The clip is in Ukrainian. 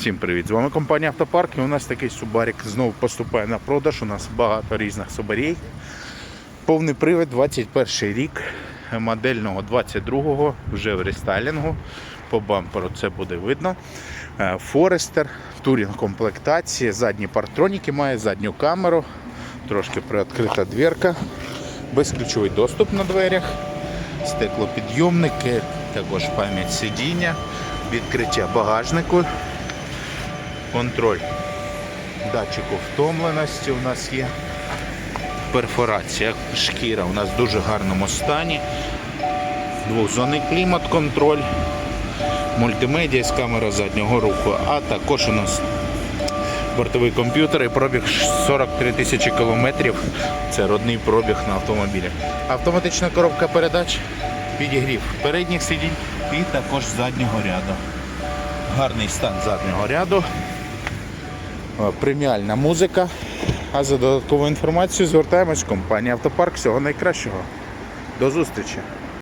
Всім привіт! З вами компанія Автопарк і у нас такий Субарік знову поступає на продаж. У нас багато різних Субарій. Повний привід 21 рік, модельного 22-го, вже в рестайлінгу. По бамперу це буде видно. Е, Форестер, турінг комплектації, задні партроніки має, задню камеру, трошки приоткрита дверка, безключовий доступ на дверях, стеклопідйомники, також пам'ять сидіння, відкриття багажнику, контроль датчику втомленості у нас є. Перфорація шкіра у нас в дуже гарному стані. Двохзонний клімат контроль, мультимедіа з камера заднього руху, а також у нас бортовий комп'ютер і пробіг 43 тисячі кілометрів. Це родний пробіг на автомобілі. Автоматична коробка передач, підігрів передніх сидінь і також заднього ряду. Гарний стан заднього ряду. Е, Преміальна музика. А за додаткову інформацію звертаємось в компанію Автопарк. Всього найкращого. До зустрічі!